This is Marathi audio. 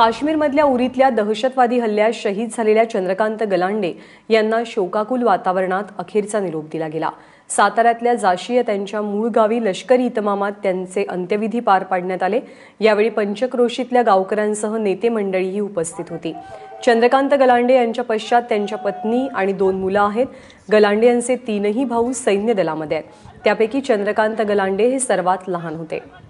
काश्मीरमधल्या उरीतल्या दहशतवादी हल्ल्यात शहीद झालेल्या चंद्रकांत गलांडे यांना शोकाकुल वातावरणात अखेरचा निरोप दिला गेला. साताऱ्यातल्या जाशीय त्यांच्या मूळ गावी लष्करी इतमामात त्यांचे अंत्यविधी पार पाडण्यात आले. यावेळी पंचक्रोशीतल्या गावकऱ्यांसह नेते मंडळीही उपस्थित होती. चंद्रकांत गलांडे यांच्या पश्चात त्यांच्या पत्नी आणि दोन मुलं आहेत. गलांडे यांचे तीनही भाऊ सैन्य दलामध्ये आहेत. त्यापैकी चंद्रकांत गलांडे हे सर्वात लहान होते.